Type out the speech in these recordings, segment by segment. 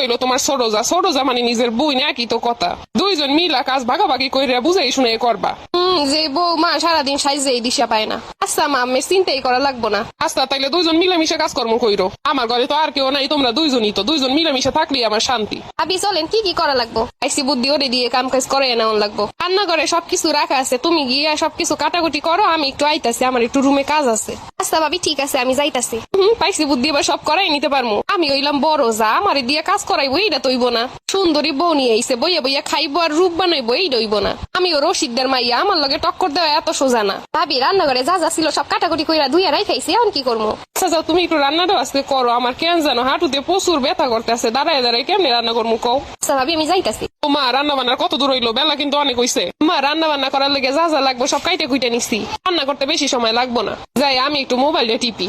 হইল তোমার সরোজা। সরোজা মানে নিজের বই না কি তো কথা? দুইজন মিলা কাজ ভাগাভাগি কইরা বুঝাই শুনে করবা। হুম যে বউ মা সারাদিন সাইজে দিশা পায় না। আচ্ছা মা আমি চিন্তাই করা লাগবো না। আচ্ছা তাইলে দুইজন মিলামিশে কাজকর্ম কইরো। আমার ঘরে তো আর কেউ নাই তোমরা দুইজনই তো। দুইজন মিলামিশে থাকলেই আমার শান্তি। আবি চলেন কি কি করা লাগবো? আইসি বুদ্ধি ওরে দিয়ে কাম কাজ করে নেওয়ান লাগবো। রান্নাঘরে সবকিছু রাখা আছে তুমি গিয়ে সবকিছু কাটাকুটি করো আমি একটু আইতাছি আমার একটু রুমে কাজ আছে। আচ্ছা ভাবি, ঠিক আছে, আমি যাইতাছি। হুম, পাইছি বুদ্ধি, এবার সব করাই নিতে পারব আমি হইলাম বড় যা, আমারে দিয়ে কাজ করাইবো এইটা তৈব না। সুন্দরী বউ নিয়ে আইসে বইয়া বইয়া খাইবো আর রূপ বানাইবো এই দইব না। আমি ও রশিদদের মাইয়া, আমার লগে টক্কর দেওয়া এত সোজা না। ভাবি, রান্নাঘরে যা যা ছিল সব কাটাকুটি কইরা ধুইয়া রাইখাইছি, এখন কি করব আচ্ছা যাও, তুমি একটু রান্নাটা আজকে করো। আমার কেন জানো, হাঁটুতে প্রচুর ব্যথা করতে আছে দাঁড়ায় দাঁড়ায় কেমনে রান্না করব কও? আচ্ছা ভাবি আমি যাইতাছি। ও মা রান্না বান্নার কত দূর হইল? বেলা কিন্তু অনেক হইছে। মা রান্না বান্না করার লেগে যা যা লাগবে সব কাইটে কুইটে নিচ্ছি রান্না করতে বেশি সময় লাগবো না। যাই আমি একটু মোবাইলে টিপি।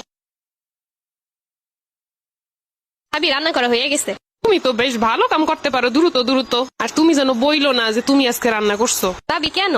ভাবি রান্না করা হয়ে গেছে। তুমি তো বেশ ভালো কাম করতে পারো দ্রুত দ্রুত। আর তুমি যেন বইলো না যে তুমি আজকে রান্না করছ। ভাবি কেন?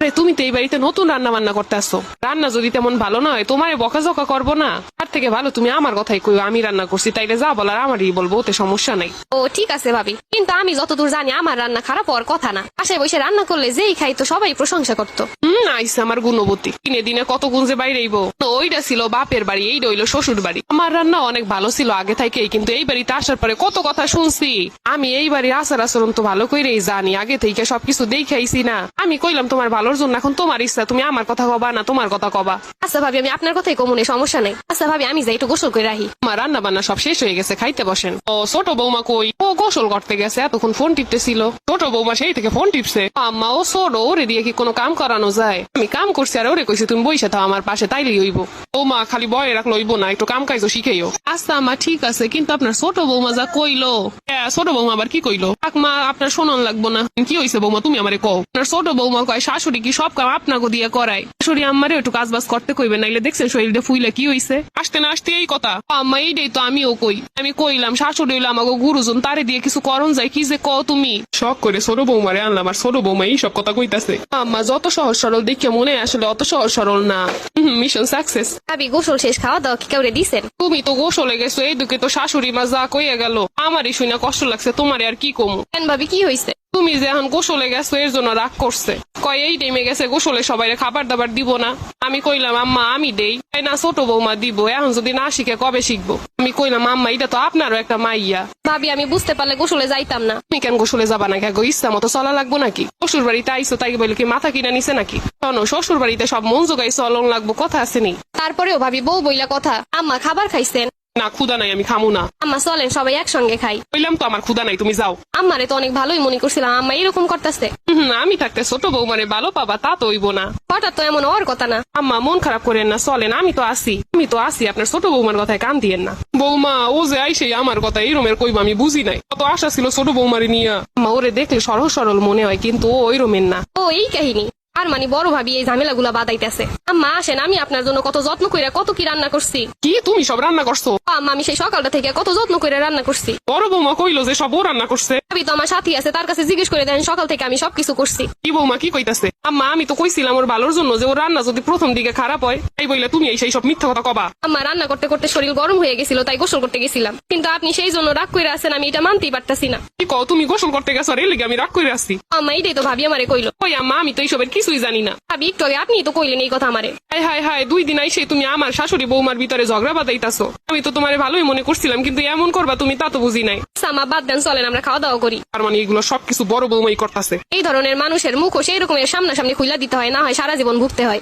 আরে তুমি তো এই বাড়িতে নতুন রান্না বান্না করতে আসো রান্না যদি তেমন ভালো না হয় তোমারে বকাঝকা করব না। তার থেকে ভালো তুমি আমার কথাই কইও আমি রান্না করছি তাইলে যা বলার আমারই বলব ওতে সমস্যা নাই। ও ঠিক আছে ভাবি। কিন্তু আমি যতদূর জানি আমার রান্না খারাপ হওয়ার কথা না। পাশে বসে রান্না করলে যেই খাই তো সবাই প্রশংসা করতো। হুম আইসে আমার গুণবতী। দিনে দিনে কত যে বাইরেইব। ওইটা ছিল বাপের বাড়ি এইটা হইল শ্বশুর বাড়ি। আমার রান্না অনেক ভালো ছিল আগে থেকেই কিন্তু এই বাড়িতে আসার পরে কত কথা শুনছি। আমি এই বাড়ির আচার আচরণ তো ভালো করেই জানি আগে থেকে সবকিছু দেখাইছি না। আমি কইলাম তোমার ভালোর জন্য এখন তোমার ইচ্ছা তুমি আমার কথা কবা না তোমার কথা কবা। আচ্ছা ভাবি আমি আপনার কথাই কমনে সমস্যা নেই। আচ্ছা ভাবি আমি যাই একটু গোসল করে রাখি। আমার রান্না বান্না সব শেষ হয়ে গেছে, খাইতে বসেন। ও ছোট বৌমা কই? ও গোসল করতে গেছে, এতক্ষণ ফোন টিপতেছিল। ছোট বৌমা সেই থেকে ফোন টিপছে, আম্মা, ও ছোট, ওরে দিয়ে কি কোনো কাম করানো যায়? আমি কাম করছি, আর ওরে কইছি, তুমি বইসা থাও, আমার পাশে তাইলেই হইব। বৌমা খালি বয়ে রাখল, হইব না, একটু কাম কাজও শিখেও আচ্ছা আম্মা, ঠিক আছে, কিন্তু আপনার ছোট বৌমা যা কইলো। হ্যাঁ ছোট বৌমা আবার কি কইলো? মা আপনার শোনন লাগবো না। কি হইছে বৌমা, তুমি আমারে কও? আপনার ছোট বৌমা কয়, শাশুড়ি কি সব কাম আপনাকে দিয়ে করায়? শাশুড়ি আমারে একটু কাজ বাজ করতে কইবে নাইলে দেখছেন শরীরটা ফুইলে কি হইছে? আসতে না আসতে এই কথা। আম্মা এইটাই তো আমিও কই। আমি কইলাম শাশুড়ি হইল আমাকে গুরুজন তারে দিয়ে কিছু করণ যায় কি যে কও তুমি? শখ করে ছোট বৌমারে আনলাম আর ছোট বৌমা এই সব কথা কইতাছে। আম্মা যত সহজ সরল দেখে মনে হয় আসলে অত সহজ সরল না। মিশন সাকসেস ভাবি গোসল শেষ খাওয়া দাওয়া কি কাউরে দিছেন? তুমি তো গোসলে গেছো এই দুকে তো শাশুড়ি মা যা কইয়া গেল আমারই শুনে কষ্ট লাগছে তোমারে আর কি কমু? কেন ভাবি কি হয়েছে তুমি যে এখন গোসলে গেছো এর জন্য রাগ করছে। কয় এই টাইমে গেছে গোসলে সবাই খাবার দাবার দিব না। আমি কইলাম আম্মা আমি দেই। তাই না ছোট বৌমা দিব। এখন যদি না শিখে কবে শিখব? আমি কইলাম আম্মা এটা তো আপনারও একটা মাইয়া। ভাবি আমি বুঝতে পারলে গোসলে যাইতাম না। তুমি কেন গোসলে যাবা না? গো ইচ্ছা মতো চলা লাগবো নাকি? শ্বশুর বাড়িতে আইসো তাই বলে কি মাথা কিনা নিছে নাকি? শোনো শ্বশুর বাড়িতে সব মন জোগাই চলন লাগবো কথা আসেনি তারপরেও ভাবি বউ বইলা কথা আম্মা খাবার খাইছেন? না ক্ষুদা নাই আমি খামু না। আম্মা চলেন সবাই একসঙ্গে খাই। কইলাম তো আমার ক্ষুদা নাই তুমি যাও। আম্মারে তো অনেক ভালোই মনে করছিলাম আম্মা এরকম করতেছে। আমি থাকতে ছোট বৌমারে ভালো পাবা তা তো হইব না। হঠাৎ তো এমন হওয়ার কথা না। আম্মা মন খারাপ করেন না চলেন আমি তো আসি আমি তো আসি আপনার ছোট বৌমার কথায় কান দিয়েন না। বৌমা ও যে আইসে আমার কথা এই রুমের কইবা আমি বুঝি নাই। কত আশা ছিল ছোট বৌমারে নিয়ে। আম্মা ওরে দেখলে সরল সরল মনে হয় কিন্তু ও ওই রুমের না। ও এই কাহিনী। আর মানে বড় ভাবি এই ঝামেলা গুলা বাদাইতেছে। আম্মা আসেন আমি আপনার জন্য কত যত্ন কইরা কত কি রান্না করছি। কি তুমি সব রান্না করছ? আম্মা আমি সেই সকালটা থেকে কত যত্ন করে রান্না করছি। বড় বৌমা কইলো যে সব ও রান্না করছে। ভাবি তো আমার সাথী আছে তার কাছে জিজ্ঞেস করে দেন সকাল থেকে আমি সবকিছু করছি। কি বৌমা কি কইতাছে? আম্মা আমি তো কইছিলাম ওর ভালোর জন্য যে ওর রান্না যদি প্রথম দিকে খারাপ হয় তাই বইলে তুমি এই সেই সব মিথ্যা কথা কবা। আম্মা রান্না করতে করতে শরীর গরম হয়ে গেছিল তাই গোসল করতে গেছিলাম। কিন্তু আপনি সেই জন্য রাগ করে আছেন আমি এটা মানতেই পারতাছি না। কি কও তুমি গোসল করতে গেছো এই লেগে আমি রাগ করে আসছি আম্মা এইটাই তো ভাবি আমারে কইলো। ওই আম্মা আমি তো এইসবের কিছুই জানি না। একটু আপনি তো কইলেন এই কথা আমারে। হাই হাই হাই দুই দিন আইসে তুমি আমার শাশুড়ি বৌমার ভিতরে ঝগড়া বাদাইতাছো আমি তো তোমারে ভালোই মনে করছিলাম, কিন্তু এমন করবা তুমি তা তো বুঝি নাই। সামা বাদ দেন, চলেন, আমরা খাওয়া দাওয়া করি। তার মানে এগুলো সবকিছু বড় বৌমাই করতেছে। এই ধরনের মানুষের মুখও সেই রকমের সামনাসামনি খুইলা দিতে হয়, না হয় সারা জীবন ভুগতে হয়।